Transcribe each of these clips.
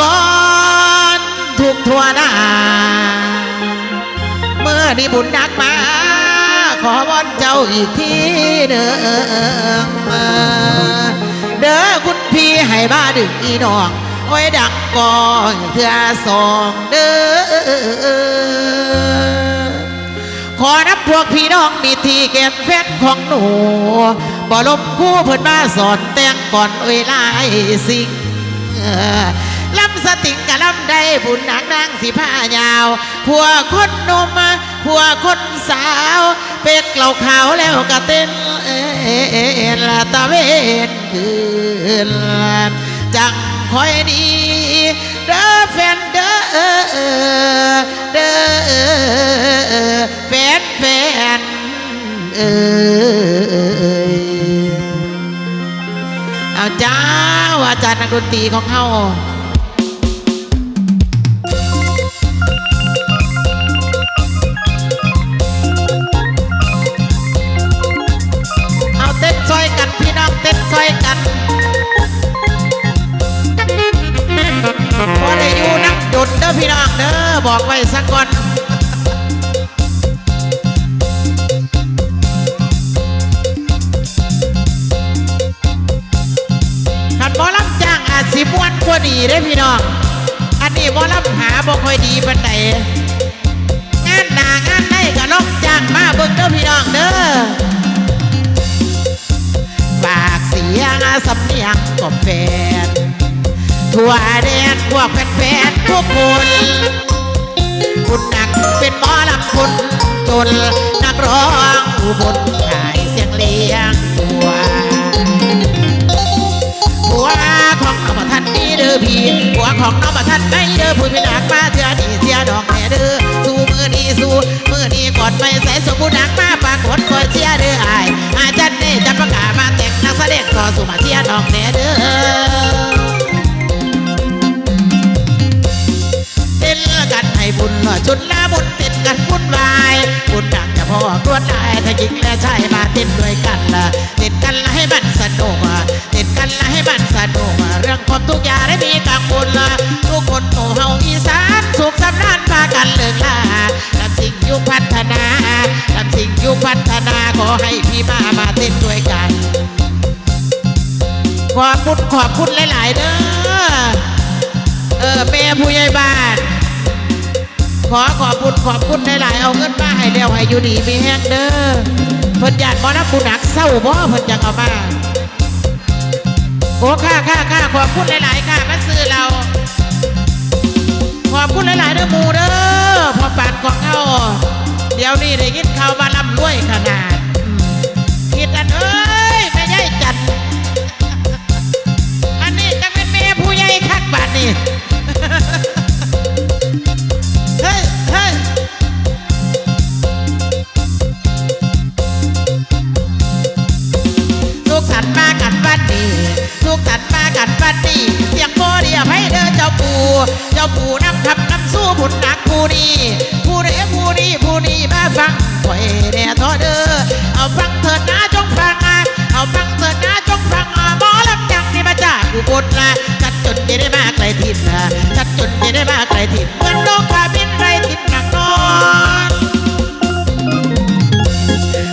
วอนทุกทั่วหน้า เมื่อนี้บุญนักมา ขอวอนเจ้าอีกทีเด้อเด้อคุณพี่ให้บ้าดึงอีน้องไว้ดังก่อนเถื่อสองเด้อขอนับพวกพี่น้องมีทีแก่นแฟนของหนู บ่ลมคู่เพิ่นมาสอนแต่งก่อนเวลาสิ่ง ลำสติงกะลำได้บุญหนักนางสีผ้ายาว ผัวคนหนมผัวคนสาว เป็กเหล่าขาวแล้วก็เต้นเอ็นละตะเวนคืนจังคอยดีเด้อแฟนเด้อเด้อแฟนแฟนเอ้ยเอาจ้าวอาจารย์นักดนตรีของเฮา บอกไว้สักก่อนขันหมอลำจ้างอาจสิมวนกว่าดีได้พี่น้อง อันนี้หมอลำหาบ่ค่อยดีปันใดงานหนางานไหนก็ลองจ้างมาเบิ่งเด้อพี่น้องเด้อฝากเสียงสำเนียงกบแฟนทั่วแดนพวกแฟนๆทุกคน คุณหนักเป็นหมอลำคุณจนนักร้องอุบลขายเสียงเลี้ยงตัวหัวของน้องบ่ทันนี่เด้อพี่หัวของน้องบ่ทันไม่เด้อพูดไม่หนักมาเถื่อนี่เสียดอกแม่เด้อสู้มือนี้สู้มือนี้กอดไม่ใส่สมบูรณ์หนักมาปากดคอยเชียเด้ออายอาจารย์นี่จะประกาศมาแต่งนักแสดงก็สู้มาเชียดอกแม่เด้อ บุญชุดละบุญต้นกันบุญวายบุญดังจะพอกรวดลายถ้าหญิงและชายมาต้นด้วยกันละต้นกันละให้มันสนุกต้นกันละให้มันสนุกเรื่องความทุกอย่างได้มีกังวลละทุกคนโตเฮาอีสานสุขสำราญพากันเลิกลาลำสิ่งยุคพัฒนาลำสิ่งยุคพัฒนาขอให้พี่มามาต้นด้วยกัน ขอบคุณขอบคุณหลาย ๆ เด้อเออแม่ผู้ใหญ่บ้าน ขอขอบคุณขอบคุณหลายๆเอาเงินมาให้เดียวให้อยู่ดีมีแห้งเด้อเพิ่นอยากบ่นับผู้หนักเศร้าบ่เพิ่นอยากเอามาโอ้ค่าค่าค่าขอบคุณหลายๆค่ะมาซื้อเราขอบคุณหลายๆเด้อหมูเด้อพอปานของเอาเดี๋ยวนี้ได้ยินข่าวมาล่ำรวยขนาดคิดอันเอ้ยแม่ใหญ่จัดอันนี้จะเป็นแม่ผู้ใหญ่คักบาดนี่ย สุขสันต์มากันวันนี้สุขสันต์มากันวันนี้เสียงโมเดียให้เด้อเจ้าปู่ เจ้าปู่นำคำนำสู้บุญหนักผู้นี้ผู้เดผู้นี้ผู้นี้มาฟังคอยแน่ทอเด้อเอาฟังเถิดนะจงฟังอะเอาฟังเถิดนะจงฟังอะหมอลำยังนี่มาจากอุบลละจัดจนจะได้มากไกลถิ่นนะจัดจนจะได้มากไกลถิ่นเหมือนโลกขาบินไร ถิ่นหนักนอน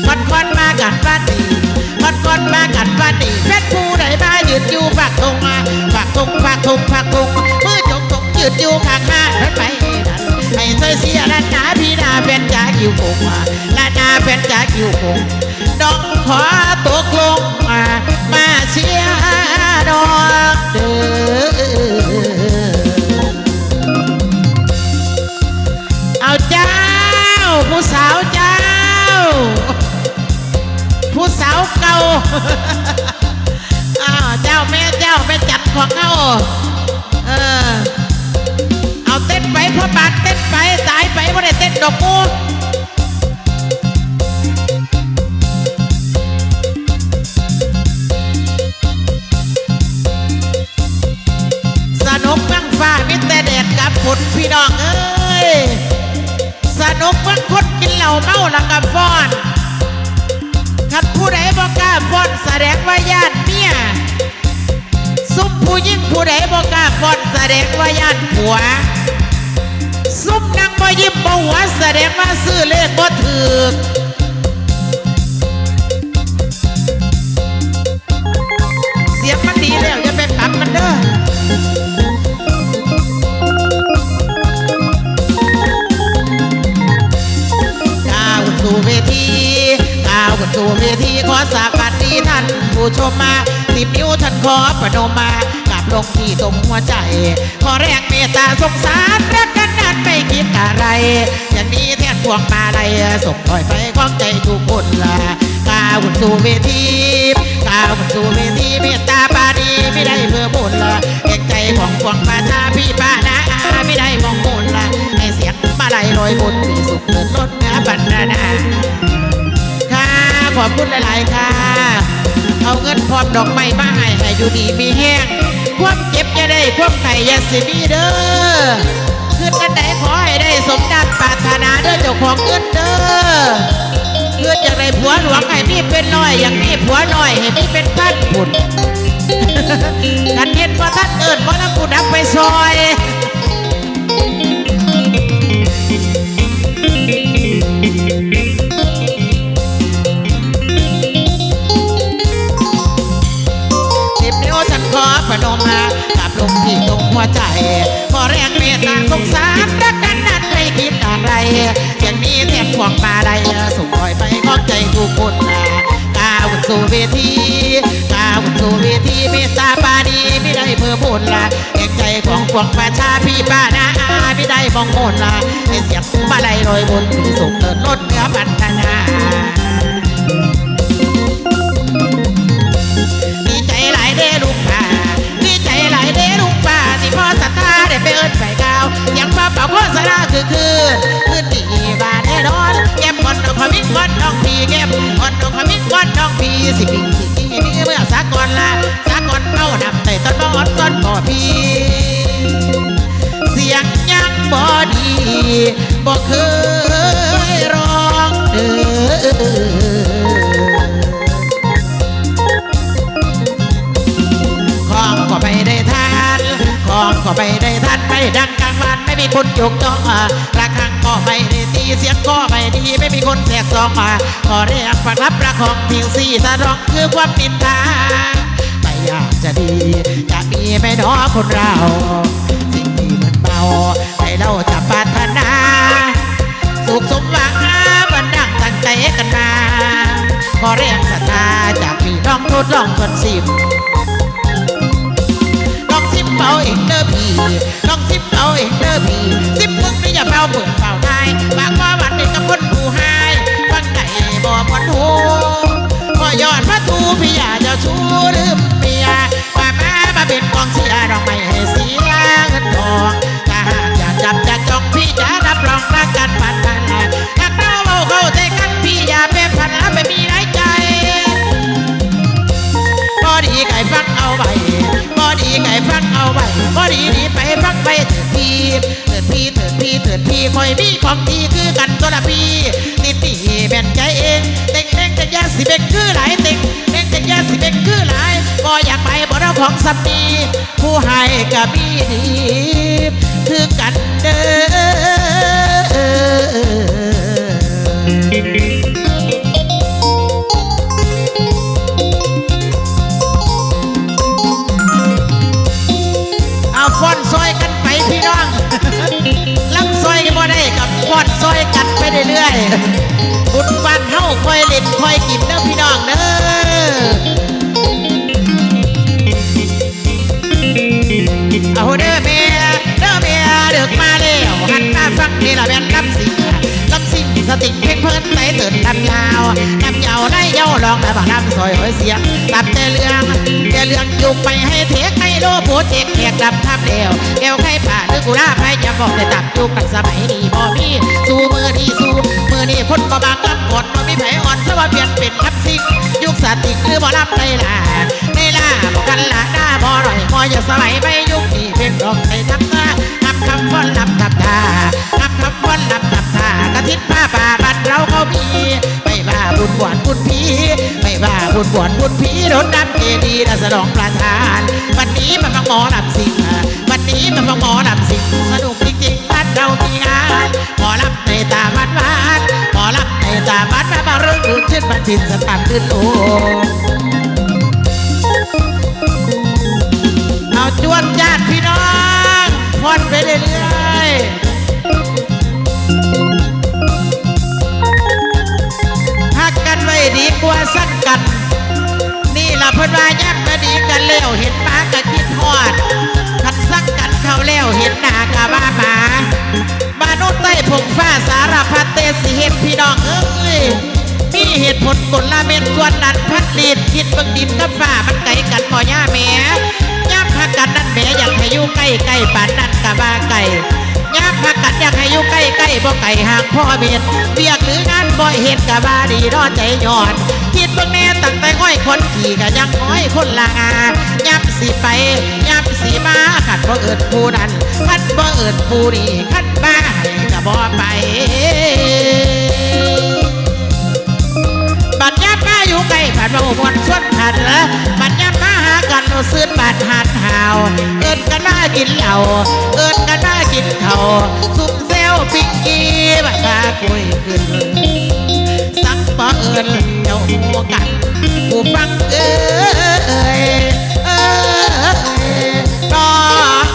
มันคอนมากันบ้านนี้มันคอนมากันบ้านนี้แฟนผู้ใดมายืนอยู่ฝากทงมาฝากทงฝากทงฝากทงมือจงทงยืนอยู่ข้างข้านั้นไปนั่นให้ใส่เสียลันาพี่นาแฟนจ่าคิวคงมาลานาแฟนจ่าคิวคงน้องขอตกลงมามาเชียร์น้องาเก่าอ้าวเจ้าแม่เจ้าแม่จัดของเขาเออเอาเต้นไปพ่อบาทเต้นไปตายไปไม่ได้เต้นดอกมูสนุกบังฟ้ามิแต่แดดกับฝนพี่น้องเอ้ยสนุกเมื่อคนกินเหล้าเมาแล้วก็ฟ้อน คันผู้ใดบอกกล้าฟ้อนแสดงว่าญาติเมียซุ่มผู้ยิ่งผู้ใดบอกกล้าฟ้อนแสดงว่าญาติผัว ซุ่มนางบ่ยิ้มบ่หัวแสดงว่าซื้อเลขบ่ถือ สู่เวทีขอสาบัดดีท่านผู้ชมมาสิบนิ้วท่านขอประนมมากับลงที่ตรงหัวใจ ขอแรงเมตตาสงสารรักกันนั้นไม่คิดอะไร อย่างนี้แทนพวงมาลัยส่งปล่อยไปของใจทุกคนละก้าวสู่เวทีก้าวสู่เวทีเมตตาปาดีไม่ได้เพื่อบุญละเอกใจของพวงประชาพี่ป้านะอาไม่ได้มองบุญละให้เสียงมาลัยลอยบนมีสุขเกินล้นนะบรรดา ขอบคุณหลาย ๆ ค่ะ เอาเงินพร้อมดอกไม้มาให้ให้อยู่ดีมีแห้งความเจ็บจะได้ความไข่ยาสิมีเด้อขึ้นกันไหนขอให้ได้สมดังปรารถนาเด้อเจ้าของเงินเด้อเพื่อจะได้ผัวหลวงให้มีเป็นน้อยอย่างนี้ผัวน้อยให้มีเป็นพันบุญกันเห็นว่าท่านเอิญว่าน้ำกูดับไปซอย ที่ตรงหัวใจขอแรงเมตตาสงสารรักกันนั้นไม่คิดอะไรอย่างนี้แทนพวงมาลัยส่งลอยไปขอบใจทุกคนนะก้าวสู่เวทีก้าวสู่เวทีเมตตาปาดีไม่ได้เพื่อบุญละเอกใจของพวงประชาพี่ป้านาอาไม่ได้มองมนละเสียงมาลัยลอยบนมีสุขเตินล้นเนื้อพันธนา แก้มก่อนน้องขมิ้นก่อนน้องพีสิปีสิปีนี้เมื่อสากลละสากลเอานำแต่ต้นบ่อ่อนต้นบ่พีเสียงยังบ่ดีบ่เคยร้องเด้อของก็ไม่ได้ทาน ของก็ไม่ได้ทานไม่ดัง คนยกย่องมาระฆังก็ไม่ได้ตีเสียงก็ไม่ดีไม่มีคนแสกซองมาขอเรียกประรับประคองเพียงสี่สะร้องคือความนินทาแต่อยากจะดีอยากมีไม่น้อคนเรา สิ่งที่มันเบาให้เราจะปรารถนา สุขสมหวังบันดังตั้งใจกันมาขอแรงศรัทธาจากพี่น้องทดลองทนสิบลอง เป่าเองเด้อพี่ลองซิมเป่าเองเด้อพี่ซิมมึงไม่อย่าเป่าเปิดเป่าได้ปากว่าวันนี้กับคนผู้ให้ฟังไก่บ่มวนหูพอยอดพระทูพี่อยากจะชูลืมเมียมามามาเป็นกองเชียร์น้องไม่ให้เสียเงินทองถ้าหากอยากจับอยากจองพี่จะรับรองรักกันพันพันหากเราเอาเข้าใจกันพี่อย่าไปพันแล้วไปมีหลายใจพอดีไก่ฟังเอาไว้ ไก่ฟังเอาไว้พอดีดีไปฟังไปเถิดพี่เถิดพี่เถิดพี่เถิดพี่คอยมีของดีคือกันตัวละพี่ติดตีแบ่นใจเองเต็งเต็งจะยาสิเบกคือหลายเต็งเต็งจะยาสิเบกคือหลายก็อยากไปบ่เราของสัมนีผู้ให้กับมีดีคือกันเด้อ ฟอนซอยกันไปพี่น้องลังซอยบ่ได้กับฟอนซอยกันไปเรื่อยๆบุญบ้านเฮาคอยเล่นคอยกินเด้อพี่น้องเด้อเอาเด้อเมียเด้อเมียเดึกมาแล้วหันมาฟังนี่ละแม่นลำสิงลำสิงสติเพลงเพิ่นไตเตือนลำยาวลำยาวได้เย้าลองแต่บางลำซอยหอยเสียงตับแต่เรื่องแต่เรื่องอยู่ไปให้เทค โลโปรเจกต์แขกดำทับเดียวแก้วไข่ป่าหรือกุลาไผ่จะบอกได้ตับอยู่กันสมัยนี้บ่มีสู้มือนี่สู้มือนี่คนบ่บางลำกดบ่มีไผอ่อนสว่าเปลี่ยนเป็นทับซิงยุคสติคือบ่ลำในล่ะในล่ะบ่กันละหน้าบ่อร่อยพออย่าสมัยไม่ยุคนี้เป็นรองใส่ทับหน้าทำคำฟ้อนลำทับทาทำคำฟ้อนลับทากระทินผ้าป่าบ้านเราเขามีไม่ว่า ดีย์และสนองประทาน วันนี้มาฟังหมอลำสิงวันนี้มาฟังหมอลำสิงสนุกจริงๆบ้านเรามีงานหมอลำในตาบ้านบ้านหมอลำในตาบ้านมาบาเรื่องอื่นช่นบันทินสถานลื่นโลเอาจวนญาติพี่น้องพอนไปเรื่อยๆ นี่ล่ะเพิ่นว่ายักมาดีกันแล้วเห็นหมาก็คิดฮอดคันสักกันเขาแล้วเห็นหน้ากะว่าหมามนุษย์ใต้ผงฟ้าสารพัดเตสิเห็นพี่น้องเอ้ยมีเหตุผลกลละเม็ดส่วนนั้นพัดลีดคิดบิ่งดินกับฟ้ามันไกลกันบ่ย่าแม่ย่าพักกันนั่นแม่อยากให้อยู่ใกล้ใกล้ปานนั้นกะว่าไก่ย่าพัก อยากให้อยู่ใกล้ใกล้บ่ไก่ห่างพ่อเมียนเบียกหรืองานบ่เฮ็ดกะว่าดีรอใจยอนคิดเบิ่งแน่ตั้งแต่ห้อยคนขี่ก็ยังห้อยคนละงาย้ำสิไปย้ำสิมาขัดบ่เอิดผู้นั้นขัดบ่เอิดผู้นี้ขัดมาให้ก็บ่ไปบัดยับมาอยู่ใกล้ผ่านมาหมวนชวนขันละบัดยับมาหากันราซื้อบาดหันหาวเอินกันมากินเหล้าเอินกันมากินเขา วซุ่มเซลปิงกี้บัดมาคุยขึ้น สักบ่เอินเจ้าหัวกันผู้ฟังเอ้ยเอ้ยรอ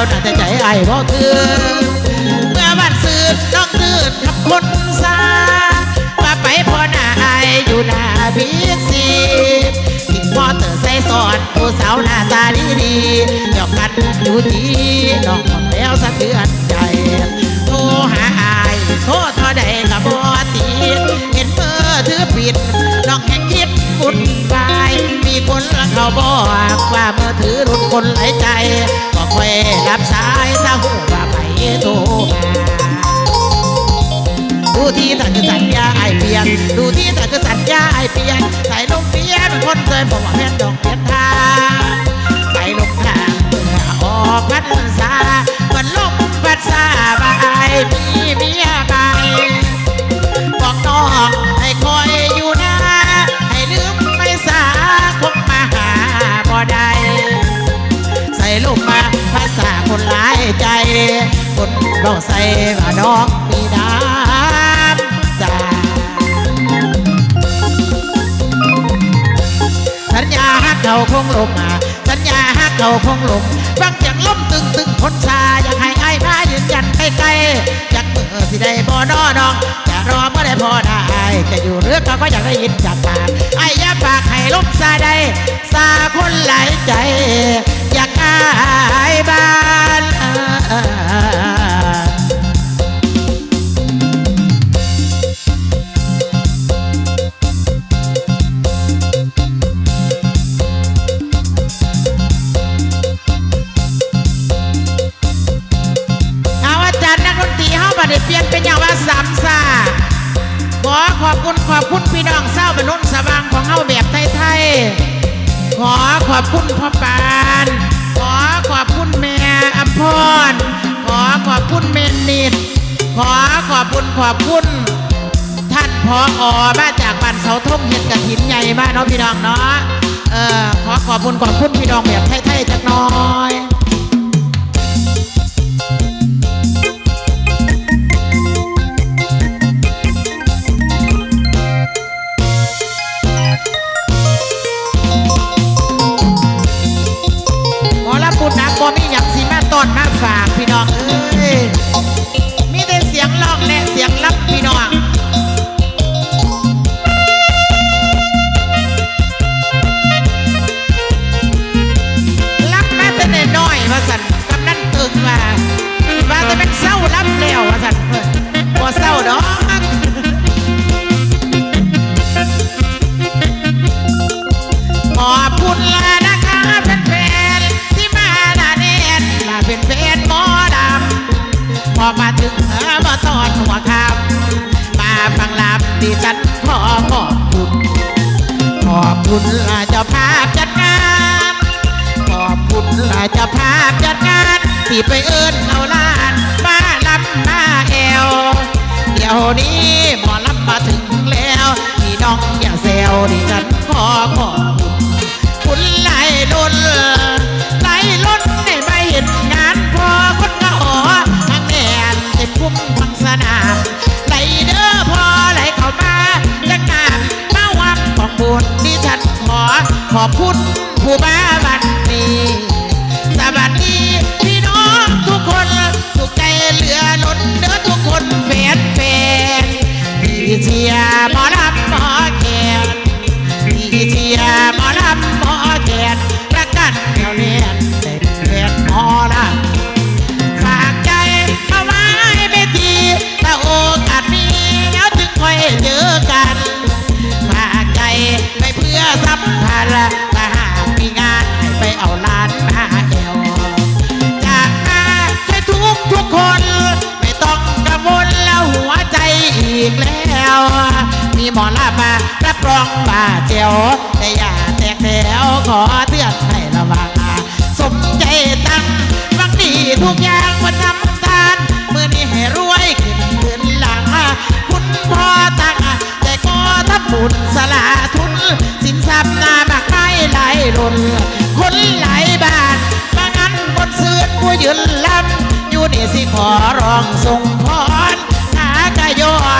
แล้วนะแต่ใจไอ้บ่คือเมื่อวันซื้อน้องตื่นขับคนซาว่าไปพอหน้าไออยู่หน้าบิ๊กซีทิ้งมอเตอร์ไซค์สอนผู้สาวหน้าตาดีดีหยอกกันอยู่ดีน้องหมดแล้วสะเทือนใจโทรหาไอายโทรเท่าใดกับบอตีเห็นเบอร์ถือผิดน้องแห่งคิด วุ่นวาย มีคนละเขาบอกว่าเมื่อถือรุ่นคนหลายใจ ก็ค่อยรับสายถ้าหูว่าไปโทรมาดูที่ถ้าคือสัญญาไอเปลี่ยน ดูที่ถ้าคือสัญญาไอเปลี่ยน ใส่ลงเปลี่ยนคนเคยบอกว่าแม่นดอกเปลี่ยนทาใส่ลงทางเมื่อออกพรรษา ใจคนบอกใส่ว่าน้องมีน้ำใจสัญญาฮักเขาคงลมมา สัญญาฮักเขาคงลมฟังจากลมตึงตึงพ้นชาอยากให้ไอ้มายืนยันใกล้ๆอยากเมื่อสิได้บ่นอน้องจะรอเมื่อได้พอได้จะอยู่เรือเขาก็อยากได้ยินจากปากไอ้อยาปากให้ลมซาได้ซาคนหลายใจ อยากอายบ้าน อาจารย์นักดนตรีเฮาบัดนี้เปลี่ยนเป็นอย่างว่าสามซาขอขอบคุณขอบคุณพี่น้องเศร้าบรรลุสว่างของเฮาแบบไทยๆ ขอขอบคุณพ่อปา พร ขอขอบคุณเมนนิดขอขอบคุณขอบคุณท่านพออมาจากบ้านเสาทงเห็ดกระถินใหญ่มากเนาะพี่น้องเนาะเออขอขอบคุณขอบคุณพี่น้องแบบไทยๆจักน้อย ฝากพี่น้องเอ้ยมีแต่เสียงร้องและเสียงรับพี่น้อง คุณลาเจ้าภาพจัดงาน ขอบคุณลาเจ้าภาพจัดงานที่ไปเอิ้นเอาล้านมาลำมาแอว เดี๋ยวนี้หมอล อขอบคุณผู้บ้าบัน รับรองว่าเจียวแต่อย่าแตกแถวขอเตือนให้ระวังสมใจตั้งฟังดีทุกอย่างมาทำทานมือนี้ให้รวยขึ้นขึ้นหลังคุณพ่อตั้งใจก็ทำบุญสละทุน สินทรัพย์นามากไม่ไหลหล่นคนหลบานบางอันบนเสือผู้ยืนลำอยู่นี่สิขอร้องส่งพรหากายอน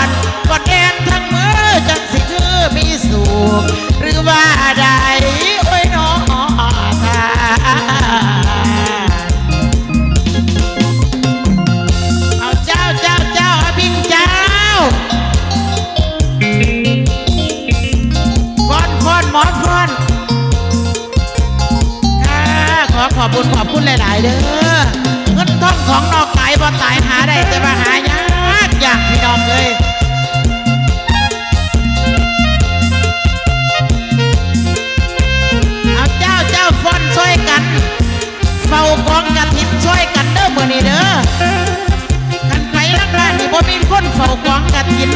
กิน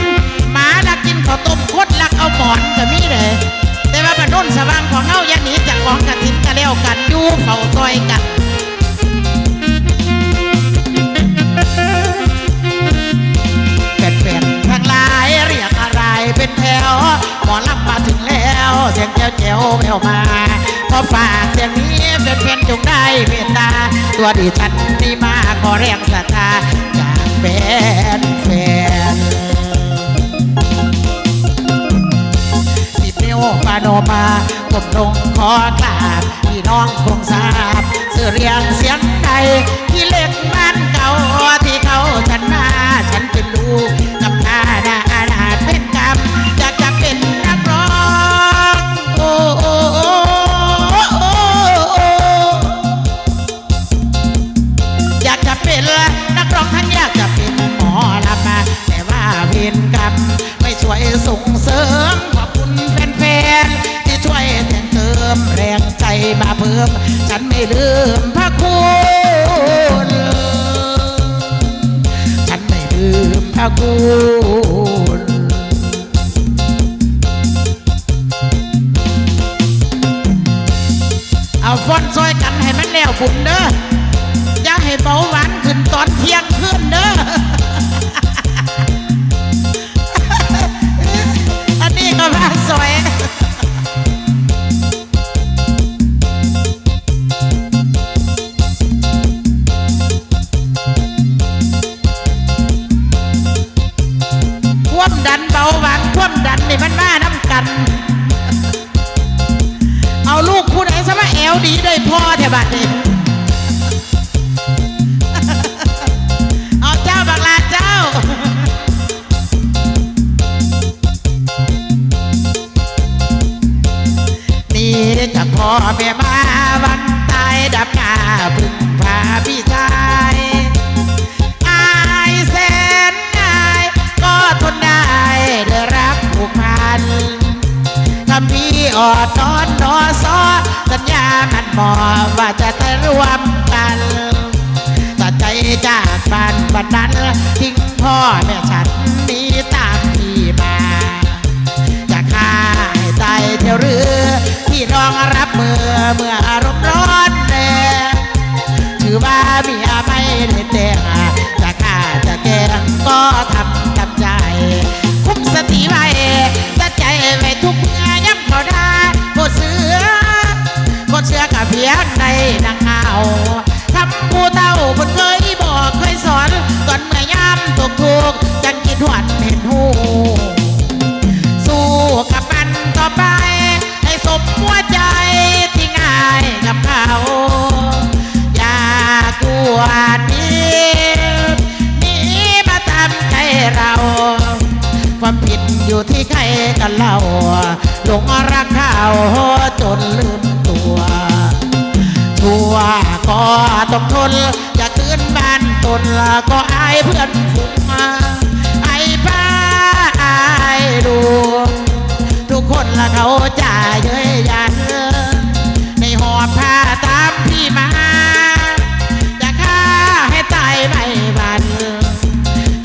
หมาลักกินข้าวต้มคดลักเอาหมอนก็มีเลยแต่ว่าบ้านนสว่างของเฮาอย่าหนีจากกองกะถินก็แล้วกันอยู่เฝ้าซอยกันแฟนๆทั้งลายเรียกอะไรเป็นแถวหมอลำมาถึงแล้วเสียงแจ๋วแจ๋วแววมาขอฝากเสียงนี้แฟนๆจงได้เมตตา ตัวดิฉันนี่มาขอแรงศรัทธาจากแฟนแฟน นมาโนมากบลงขอกราบพี่น้องคงทราบเสื่อเรียงเสียงไทย พ่อแม่ฉันหนี้ตามพี่มาจะฆ่าให้ตายเที่ยวเรือที่น้องรับมือเมื่ออารมณ์ร้อนแรงถือว่าเมียไม่ได้แต่งจะฆ่าจะแกงก็ทำกับใจคุ้มสติไว้ตัดใจไว้ทุกเมื่อย้ำเขาได้กดเสือกดเสือกับเพียงในนางเอาทำผู้เต้าคนเคย อนตอนเมื่อยามตกทุกจังคิดหวนเห็นหูสู้กับมันต่อไป ให้สมหัวใจที่ง่ายกับเขา อย่ากลัวนี้นีมาทำใจเรา ความผิดอยู่ที่ใครกันเล่าหลงรักเขาจนลืมตัวชั่วก็ต้องทน นลาก็อายเพื่อนฝูงมาไอ้ป้าอายดู ทุกคนละเขาจ่ายเยอะยันในหอบผ้าตามพี่มา จะฆ่าให้ตายไม่บัน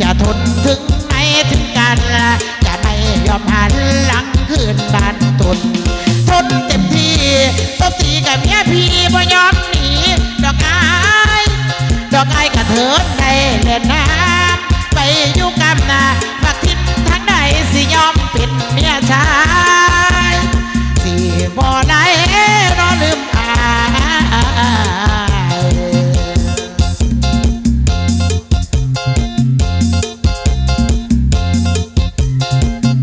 จะทนถึงไหนถึงกันละจะไม่ยอมหันหลังคืนบ้านตนทนเต็มที่ตบตีกับเมียพี่ เถิดให้เล่นน้ำไปอยู่กับนา